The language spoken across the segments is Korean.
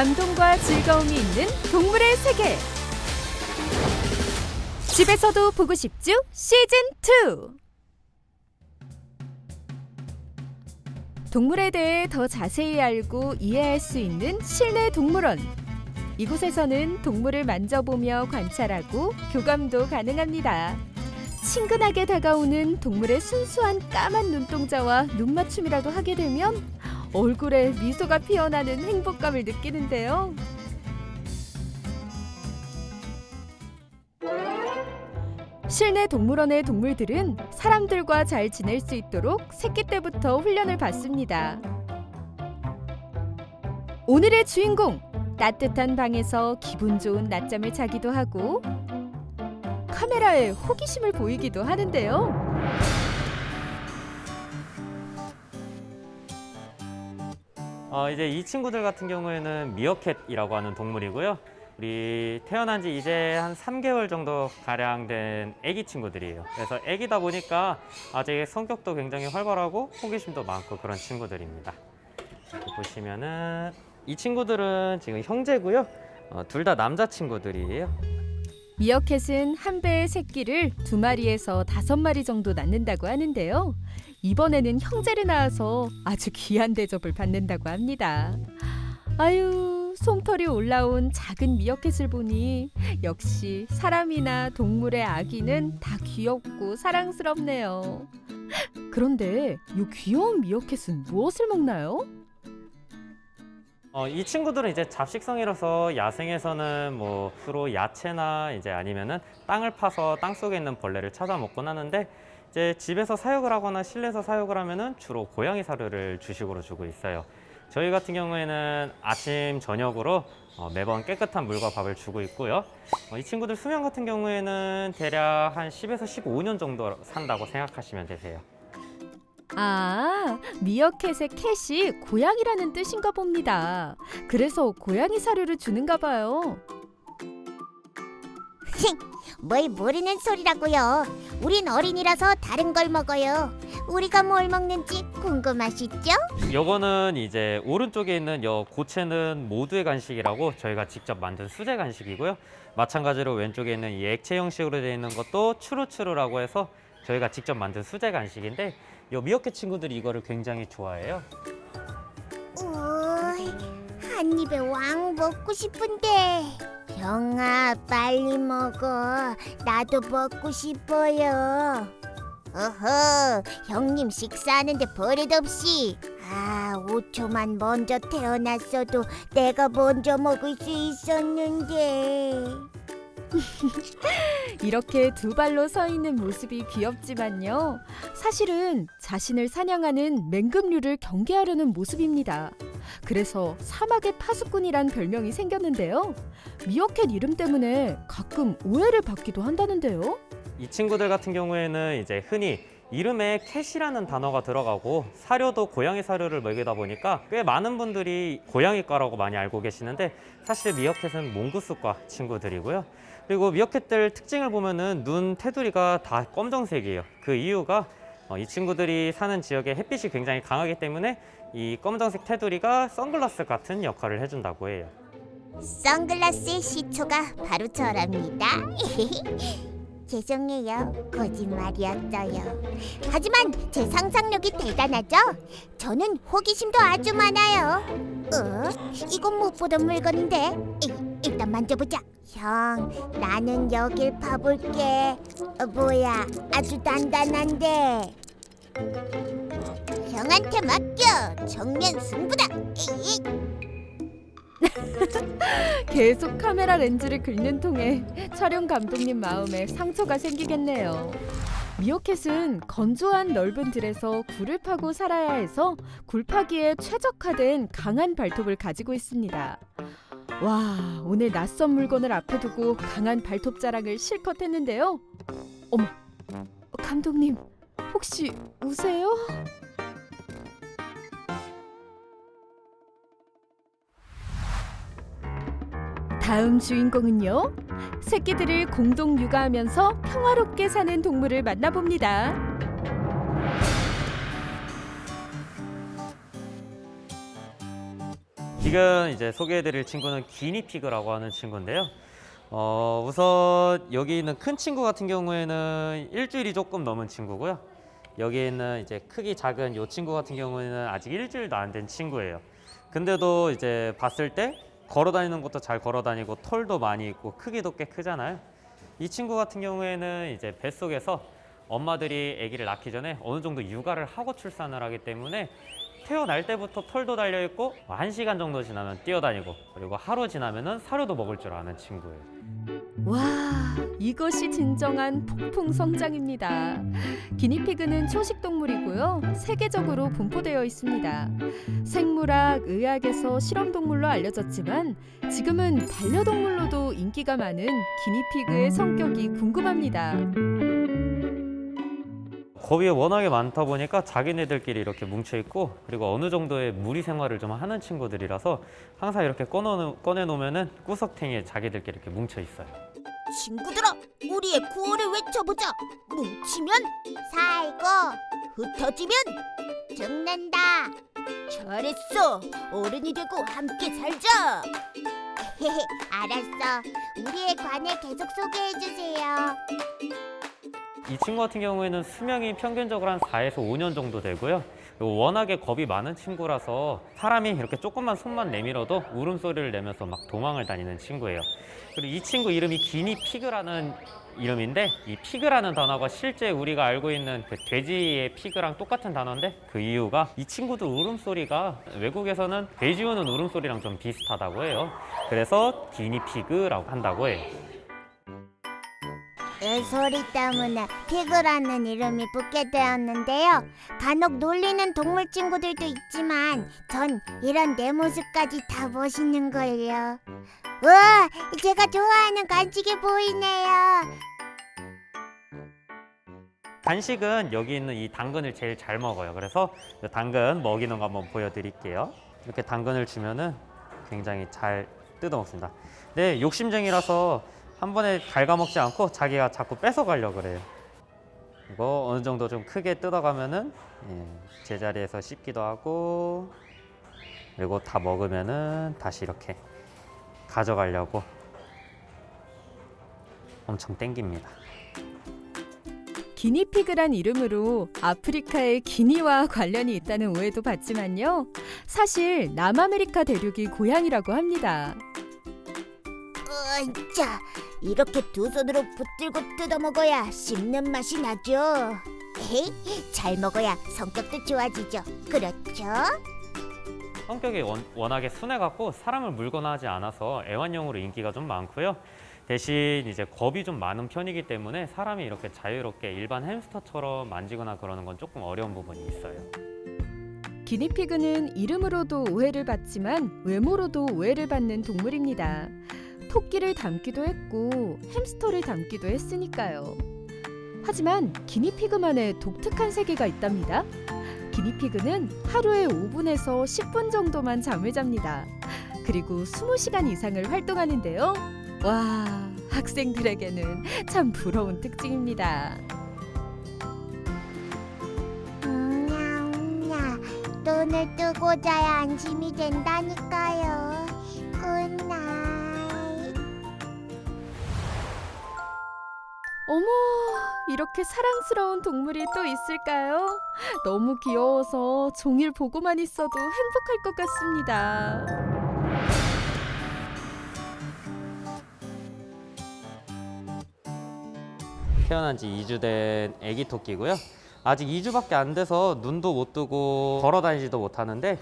감동과 즐거움이 있는 동물의 세계. 집에서도 보고 싶죠? 시즌 2. 동물에 대해 더 자세히 알고 이해할 수 있는 실내 동물원. 이곳에서는 동물을 만져보며 관찰하고 교감도 가능합니다. 친근하게 다가오는 동물의 순수한 까만 눈동자와 눈맞춤이라도 하게 되면 얼굴에 미소가 피어나는 행복감을 느끼는데요. 실내 동물원의 동물들은 사람들과 잘 지낼 수 있도록 새끼 때부터 훈련을 받습니다. 오늘의 주인공 따뜻한 방에서 기분 좋은 낮잠을 자기도 하고 카메라에 호기심을 보이기도 하는데요. 어, 이제 이 친구들 같은 경우에는 미어캣이라고 하는 동물이고요. 우리 태어난 지 이제 한 3개월 정도 가량 된 아기 친구들이에요. 그래서 아기다 보니까 아직 성격도 굉장히 활발하고 호기심도 많고 그런 친구들입니다. 보시면은 이 친구들은 지금 형제고요. 어, 둘 다 남자 친구들이에요. 미어캣은 한 배의 새끼를 두 마리에서 다섯 마리 정도 낳는다고 하는데요. 이번에는 형제를 낳아서 아주 귀한 대접을 받는다고 합니다. 아유, 솜털이 올라온 작은 미어캣을 보니 역시 사람이나 동물의 아기는 다 귀엽고 사랑스럽네요. 그런데 이 귀여운 미어캣은 무엇을 먹나요? 어, 이 친구들은 이제 잡식성이라서 야생에서는 뭐 주로 야채나 이제 아니면은 땅을 파서 땅 속에 있는 벌레를 찾아 먹곤 하는데 이제 집에서 사육을 하거나 실내에서 사육을 하면은 주로 고양이 사료를 주식으로 주고 있어요. 저희 같은 경우에는 아침 저녁으로 어, 매번 깨끗한 물과 밥을 주고 있고요. 어, 이 친구들 수명 같은 경우에는 대략 한 10에서 15년 정도 산다고 생각하시면 되세요. 아, 미어캣의 캣이 고양이라는 뜻인가 봅니다. 그래서 고양이 사료를 주는가 봐요. 뭘 모르는 소리라고요. 우린 어린이라서 다른 걸 먹어요. 우리가 뭘 먹는지 궁금하시죠? 요거는 이제 오른쪽에 있는 요 고체는 모두의 간식이라고 저희가 직접 만든 수제 간식이고요. 마찬가지로 왼쪽에 있는 이 액체 형식으로 되어 있는 것도 추루추루라고 해서 저희가 직접 만든 수제 간식인데 요 미어캣 친구들이 이거를 굉장히 좋아해요. 우이, 한 입에 왕 먹고 싶은데. 형아, 빨리 먹어. 나도 먹고 싶어요. 어허, 형님 식사하는데 버릇 없이. 아, 5초만 먼저 태어났어도 내가 먼저 먹을 수 있었는데. 이렇게 두 발로 서 있는 모습이 귀엽지만요. 사실은 자신을 사냥하는 맹금류를 경계하려는 모습입니다. 그래서 사막의 파수꾼이란 별명이 생겼는데요. 미어캣 이름 때문에 가끔 오해를 받기도 한다는데요. 이 친구들 같은 경우에는 이제 흔히 이름에 캣이라는 단어가 들어가고 사료도 고양이 사료를 먹이다 보니까 꽤 많은 분들이 고양이과라고 많이 알고 계시는데 사실 미어캣은 몽구스과 친구들이고요. 그리고 미어캣들 특징을 보면은 눈 테두리가 다 검정색이에요. 그 이유가 어, 이 친구들이 사는 지역에 햇빛이 굉장히 강하기 때문에 이 검정색 테두리가 선글라스 같은 역할을 해준다고 해요. 선글라스의 시초가 바로 저랍니다. 죄송해요. 거짓말이었어요. 하지만 제 상상력이 대단하죠? 저는 호기심도 아주 많아요. 어? 이건 못 보던 물건인데. 이, 일단 만져보자. 형, 나는 여길 봐볼게. 어, 뭐야, 아주 단단한데. 형한테 맡겨. 정면 승부다. 계속 카메라 렌즈를 긁는 통에 촬영 감독님 마음에 상처가 생기겠네요. 미어캣은 건조한 넓은 들에서 굴을 파고 살아야 해서 굴 파기에 최적화된 강한 발톱을 가지고 있습니다. 와, 오늘 낯선 물건을 앞에 두고 강한 발톱 자랑을 실컷 했는데요. 어머, 감독님, 혹시 우세요? 다음 주인공은요. 새끼들을 공동 육아하면서 평화롭게 사는 동물을 만나봅니다. 지금 이제 소개해드릴 친구는 기니피그라고 하는 친구인데요. 어, 우선 여기 있는 큰 친구 같은 경우에는 일주일이 조금 넘은 친구고요. 여기 있는 이제 크기 작은 이 친구 같은 경우에는 아직 일주일도 안 된 친구예요. 근데도 이제 봤을 때 걸어 다니는 것도 잘 걸어 다니고 털도 많이 있고 크기도 꽤 크잖아요. 이 친구 같은 경우에는 이제 뱃속에서 엄마들이 아기를 낳기 전에 어느 정도 육아를 하고 출산을 하기 때문에 태어날 때부터 털도 달려 있고 한 시간 정도 지나면 뛰어다니고 그리고 하루 지나면은 사료도 먹을 줄 아는 친구예요. 와, 이것이 진정한 폭풍 성장입니다. 기니피그는 초식 동물이고요. 세계적으로 분포되어 있습니다. 생물학, 의학에서 실험 동물로 알려졌지만 지금은 반려동물로도 인기가 많은 기니피그의 성격이 궁금합니다. 겁이 워낙에 많다 보니까 자기네들끼리 이렇게 뭉쳐 있고 그리고 어느 정도의 무리 생활을 좀 하는 친구들이라서 항상 이렇게 꺼내 꺼내 놓으면 은 구석탱이에 자기들끼리 이렇게 뭉쳐 있어요. 친구들아, 우리의 구호를 외쳐보자. 뭉치면 살고, 흩어지면 죽는다. 잘했어. 어른이 되고 함께 살자. 알았어. 우리의 관을 계속 소개해 주세요. 이 친구 같은 경우에는 수명이 평균적으로 한 4에서 5년 정도 되고요. 워낙에 겁이 많은 친구라서 사람이 이렇게 조금만 손만 내밀어도 울음소리를 내면서 막 도망을 다니는 친구예요. 그리고 이 친구 이름이 기니 피그라는 이름인데 이 피그라는 단어가 실제 우리가 알고 있는 그 돼지의 피그랑 똑같은 단어인데 그 이유가 이 친구도 울음소리가 외국에서는 돼지 우는 울음소리랑 좀 비슷하다고 해요. 그래서 기니 피그라고 한다고 해요. 이 소리 때문에 피그라는 이름이 붙게 되었는데요. 간혹 놀리는 동물 친구들도 있지만 전 이런 내 모습까지 다 멋있는 걸요. 와, 제가 좋아하는 간식이 보이네요. 간식은 여기 있는 이 당근을 제일 잘 먹어요. 그래서 이 당근 먹이는 거 한번 보여드릴게요. 이렇게 당근을 주면은 굉장히 잘 뜯어 먹습니다. 네, 욕심쟁이라서 한 번에 갉아먹지 않고 자기가 자꾸 뺏어 가려 그래요. 이거 어느 정도 좀 크게 뜯어가면은 예, 제자리에서 씹기도 하고 그리고 다 먹으면은 다시 이렇게 가져가려고 엄청 땡깁니다. 기니피그란 이름으로 아프리카의 기니와 관련이 있다는 오해도 받지만요. 사실 남아메리카 대륙이 고향이라고 합니다. 으짜, 이렇게 두 손으로 붙들고 뜯어 먹어야 씹는 맛이 나죠. 에이, 잘 먹어야 성격도 좋아지죠. 그렇죠? 성격이 원, 워낙에 순해갖고 사람을 물거나 하지 않아서 애완용으로 인기가 좀 많고요. 대신 이제 겁이 좀 많은 편이기 때문에 사람이 이렇게 자유롭게 일반 햄스터처럼 만지거나 그러는 건 조금 어려운 부분이 있어요. 기니피그는 이름으로도 오해를 받지만 외모로도 오해를 받는 동물입니다. 토끼를 닮기도 했고 햄스터를 닮기도 했으니까요. 하지만 기니피그만의 독특한 세계가 있답니다. 기니피그는 하루에 5분에서 10분 정도만 잠을 잡니다. 그리고 20시간 이상을 활동하는데요. 와, 학생들에게는 참 부러운 특징입니다. 냠냐, 눈을 뜨고 자야 안심이 된다니까요. 어머, 이렇게 사랑스러운 동물이 또 있을까요? 너무 귀여워서 종일 보고만 있어도 행복할 것 같습니다. 태어난 지 2주 된 아기 토끼고요. 아직 2주밖에 안 돼서 눈도 못 뜨고 걸어 다니지도 못하는데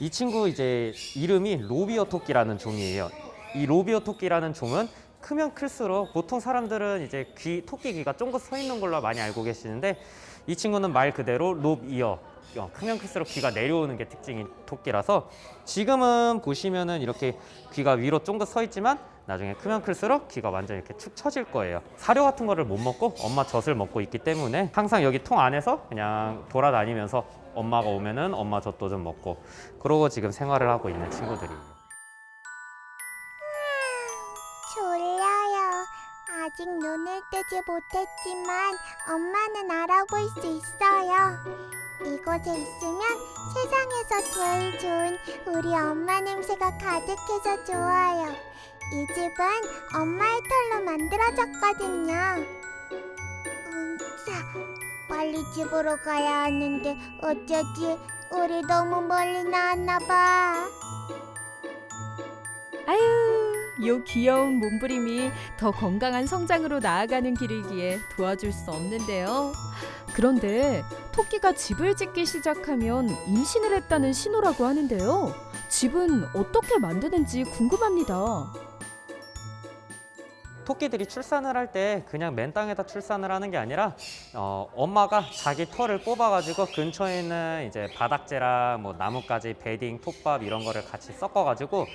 이 친구 이제 이름이 로비어 토끼라는 종이에요. 이 로비어 토끼라는 종은 크면 클수록 보통 사람들은 이제 귀 토끼 귀가 쫑긋 서 있는 걸로 많이 알고 계시는데 이 친구는 말 그대로 롭이어 어, 크면 클수록 귀가 내려오는 게 특징인 토끼라서 지금은 보시면은 이렇게 귀가 위로 쫑긋 서 있지만 나중에 크면 클수록 귀가 완전 이렇게 축 처질 거예요. 사료 같은 거를 못 먹고 엄마 젖을 먹고 있기 때문에 항상 여기 통 안에서 그냥 돌아다니면서 엄마가 오면은 엄마 젖도 좀 먹고 그러고 지금 생활을 하고 있는 친구들이 뜨지 못했지만 엄마는 알아볼 수 있어요. 이곳에 있으면 세상에서 제일 좋은 우리 엄마 냄새가 가득해서 좋아요. 이 집은 엄마의 털로 만들어졌거든요. 음차, 빨리 집으로 가야 하는데 어쩌지? 우리 너무 멀리 나왔나 봐. 아유, 요 귀여운 몸부림이 더 건강한 성장으로 나아가는 길이기에 도와줄 수 없는데요. 그런데 토끼가 집을 짓기 시작하면 임신을 했다는 신호라고 하는데요. 집은 어떻게 만드는지 궁금합니다. 토끼들이 출산을 할 때 그냥 맨 땅에다 출산을 하는 게 아니라 어, 엄마가 자기 털을 뽑아가지고 근처에 있는 이제 바닥재랑 뭐 나뭇가지, 베딩, 톱밥 이런 거를 같이 섞어가지고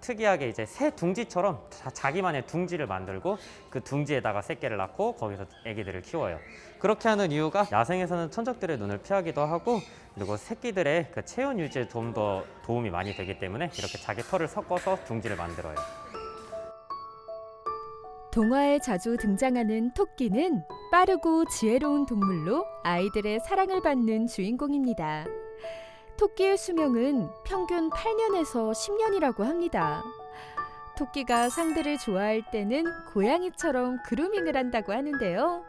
특이하게 이제 새 둥지처럼 자, 자기만의 둥지를 만들고 그 둥지에다가 새끼를 낳고 거기서 아기들을 키워요. 그렇게 하는 이유가 야생에서는 천적들의 눈을 피하기도 하고 그리고 새끼들의 그 체온 유지에 좀 더 도움이 많이 되기 때문에 이렇게 자기 털을 섞어서 둥지를 만들어요. 동화에 자주 등장하는 토끼는 빠르고 지혜로운 동물로 아이들의 사랑을 받는 주인공입니다. 토끼의 수명은 평균 8년에서 10년이라고 합니다. 토끼가 상대를 좋아할 때는 고양이처럼 그루밍을 한다고 하는데요.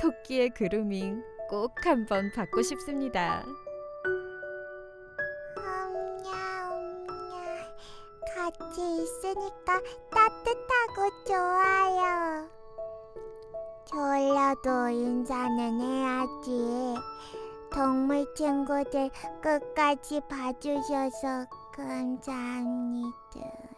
토끼의 그루밍 꼭 한번 받고 싶습니다. 같이 있으니까 따뜻하고 좋아요. 졸려도 인사는 해야지. 동물 친구들 끝까지 봐주셔서 감사합니다.